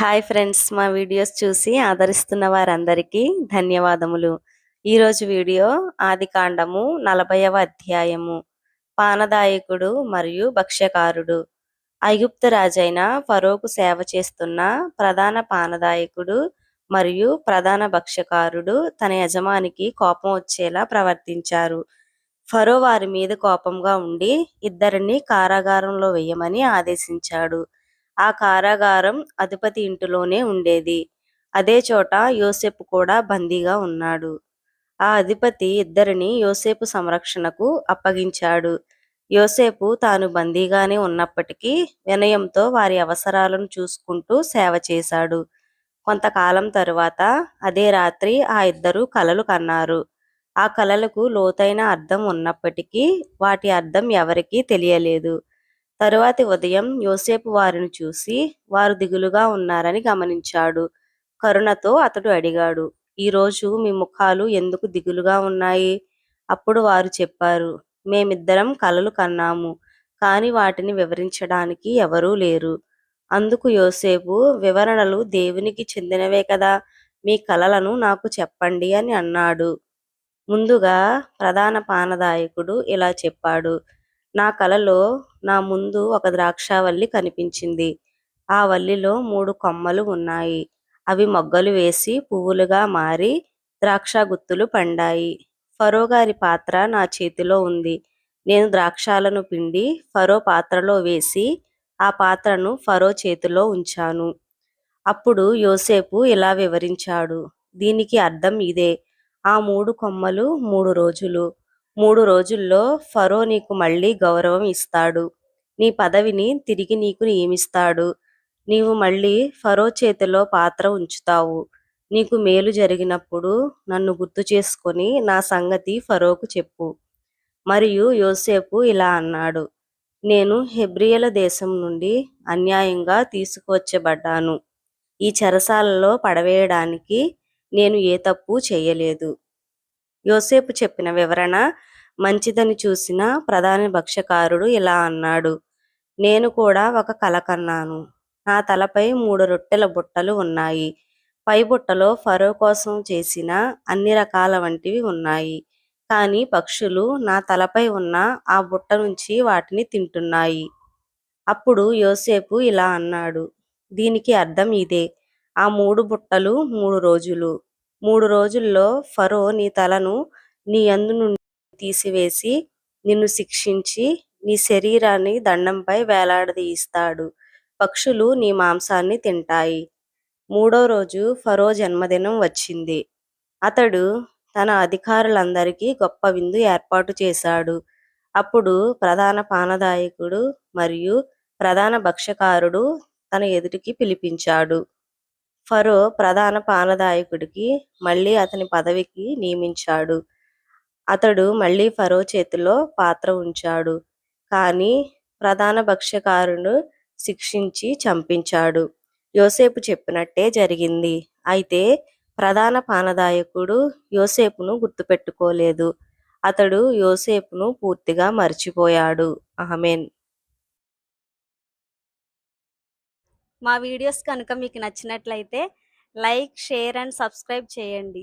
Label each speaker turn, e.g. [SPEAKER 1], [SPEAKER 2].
[SPEAKER 1] Hi friends మా videos చూసి ఆదరిస్తున్న వారందరికీ ధన్యవాదములు. ఈరోజు వీడియో ఆదికాండము నలభైవ అధ్యాయము. పానదాయకుడు మరియు భక్ష్యకారుడు. ఐగుప్తు రాజైన ఫరోకు సేవ చేస్తున్న ప్రధాన పానదాయకుడు మరియు ప్రధాన భక్ష్యకారుడు తన యజమానికి కోపం వచ్చేలా ప్రవర్తించారు. ఫరో వారి మీద కోపంగా ఉండి ఇద్దరిని కారాగారంలో వేయమని ఆదేశించాడు. ఆ కారాగారం అధిపతి ఇంటిలోనే ఉండేది. అదే చోట యోసేపు కూడా బందీగా ఉన్నాడు. ఆ అధిపతి ఇద్దరిని యోసేపు సంరక్షణకు అప్పగించాడు. యోసేపు తాను బందీగానే ఉన్నప్పటికీ వినయంతో వారి అవసరాలను చూసుకుంటూ సేవ చేశాడు. కొంతకాలం తరువాత అదే రాత్రి ఆ ఇద్దరు కలలు కన్నారు. ఆ కలలకు లోతైన అర్థం ఉన్నప్పటికీ వాటి అర్థం ఎవరికీ తెలియలేదు. తరువాతి ఉదయం యోసేపు వారిని చూసి వారు దిగులుగా ఉన్నారని గమనించాడు. కరుణతో అతడు అడిగాడు ఈరోజు మీ ముఖాలు ఎందుకు దిగులుగా ఉన్నాయి? అప్పుడు వారు చెప్పారు మేమిద్దరం కలలు కన్నాము కాని వాటిని వివరించడానికి ఎవరూ లేరు. అందుకు యోసేపు వివరణలు దేవునికి చెందినవే కదా మీ కలలను నాకు చెప్పండి అని అన్నాడు. ముందుగా ప్రధాన పానదాయకుడు ఇలా చెప్పాడు నా కలలో నా ముందు ఒక ద్రాక్షావల్లి కనిపించింది. ఆ వల్లిలో మూడు కొమ్మలు ఉన్నాయి. అవి మొగ్గలు వేసి పువ్వులుగా మారి ద్రాక్ష గుత్తులు పండాయి. ఫరో గారి పాత్ర నా చేతిలో ఉంది. నేను ద్రాక్షాలను పిండి ఫరో పాత్రలో వేసి ఆ పాత్రను ఫరో చేతిలో ఉంచాను. అప్పుడు యోసేపు ఇలా వివరించాడు. దీనికి అర్థం ఇదే. ఆ మూడు కొమ్మలు మూడు రోజులు. మూడు రోజుల్లో ఫరో నీకు మళ్ళీ గౌరవం ఇస్తాడు. నీ పదవిని తిరిగి నీకు నియమిస్తాడు. నీవు మళ్ళీ ఫరో చేతిలో పాత్ర ఉంచుతావు. నీకు మేలు జరిగినప్పుడు నన్ను గుర్తు చేసుకొని నా సంగతి ఫరోకు చెప్పు. మరియు యోసేపు ఇలా అన్నాడు. నేను హెబ్రియల దేశం నుండి అన్యాయంగా తీసుకువచ్చబడ్డాను. ఈ చెరసాలలో పడవేయడానికి నేను ఏ తప్పు చేయలేదు. యోసేపు చెప్పిన వివరణ మంచిదని చూసిన ప్రధాన భక్ష్యకారుడు ఇలా అన్నాడు. నేను కూడా ఒక కల కన్నాను. నా తలపై మూడు రొట్టెల బుట్టలు ఉన్నాయి. పై బుట్టలో ఫరో కోసం చేసిన అన్ని రకాల వంటివి ఉన్నాయి. కానీ పక్షులు నా తలపై ఉన్న ఆ బుట్ట నుంచి వాటిని తింటున్నాయి అప్పుడు యోసేపు ఇలా అన్నాడు. దీనికి అర్థం ఇదే. ఆ మూడు బుట్టలు మూడు రోజులు. మూడు రోజుల్లో ఫరో నీ తలను నీ అందు నుండి తీసివేసి నిన్ను శిక్షించి నీ శరీరాన్ని దండంపై వేలాడదీయిస్తాడు. పక్షులు నీ మాంసాన్ని తింటాయి. మూడో రోజు ఫరో జన్మదినం వచ్చింది. అతడు తన అధికారులందరికీ గొప్ప విందు ఏర్పాటు చేశాడు. అప్పుడు ప్రధాన పానదాయకుడు మరియు ప్రధాన భక్ష్యకారుడు తన ఎదుటికి పిలిపించాడు. ఫరో ప్రధాన పానదాయకుడికి మళ్ళీ అతని పదవికి నియమించాడు. అతడు మళ్ళీ ఫరో చేతిలో పాత్ర ఉంచాడు. కానీ ప్రధాన భక్ష్యకారును శిక్షించి చంపించాడు. యోసేపు చెప్పినట్టే జరిగింది. అయితే ప్రధాన పానదాయకుడు యోసేపును గుర్తుపెట్టుకోలేదు. అతడు యోసేపును పూర్తిగా మర్చిపోయాడు. ఆమెన్.
[SPEAKER 2] మా వీడియోస్ కనుక మీకు నచ్చినట్లయితే లైక్ షేర్ అండ్ సబ్స్క్రైబ్ చేయండి.